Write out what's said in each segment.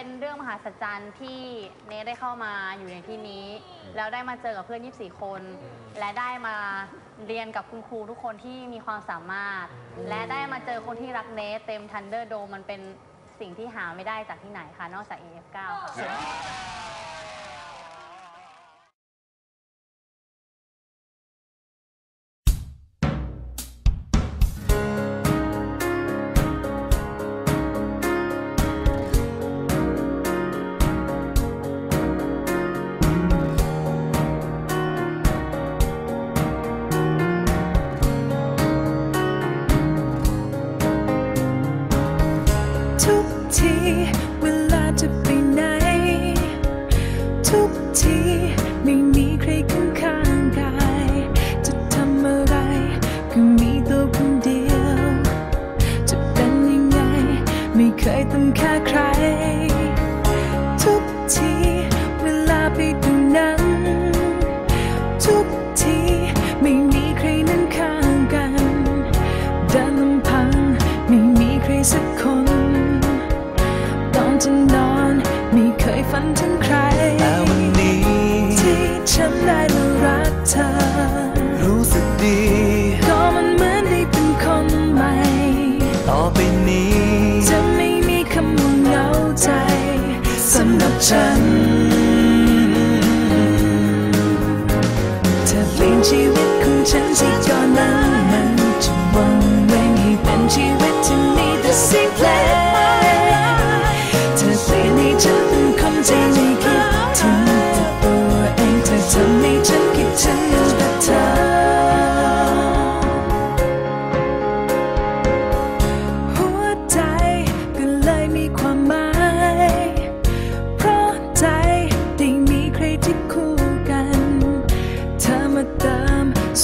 เป็นเรื่องมหัศจรรย์ที่เนทได้เข้ามาอยู่ในที่นี้ แล้วได้มาเจอกับเพื่อน 24 คน และได้มาเรียนกับคุณครูทุกคนที่มีความสามารถ และได้มาเจอคนที่รักเนทเต็มทันเดอร์โดมันเป็นสิ่งที่หาไม่ได้จากที่ไหนคะนอกจาก AF9 ค่ะ ทุกที ไม่มีใครข้างข้างกาย จะทำอะไรก็มีตัวคนเดียว จะเป็นยังไง ไม่เคยต้องแค่าใคร ทุกทีเวลาไปดูหนังทุกทีไม่มีใครนั่งข้างกันเดินลำพังไม่มีใครสักคน ตอนจะนอนไม่เคยฝันถึงใคร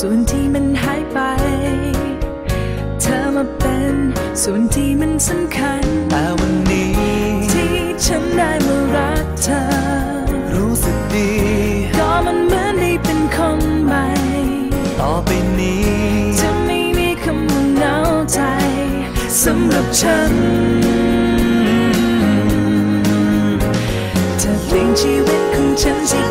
ส่วนที่มันหายไป เธอมาเป็นส่วนที่มันสำคัญ แต่วันนี้ ที่ฉันได้มารักเธอ รู้สึกดี ก็มันเหมือนได้เป็นคนใหม่ ต่อไปนี้ จะไม่มีคำว่าเหงาใจสำหรับฉันเธอเปลี่ยนชีวิตของฉันที่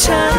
ส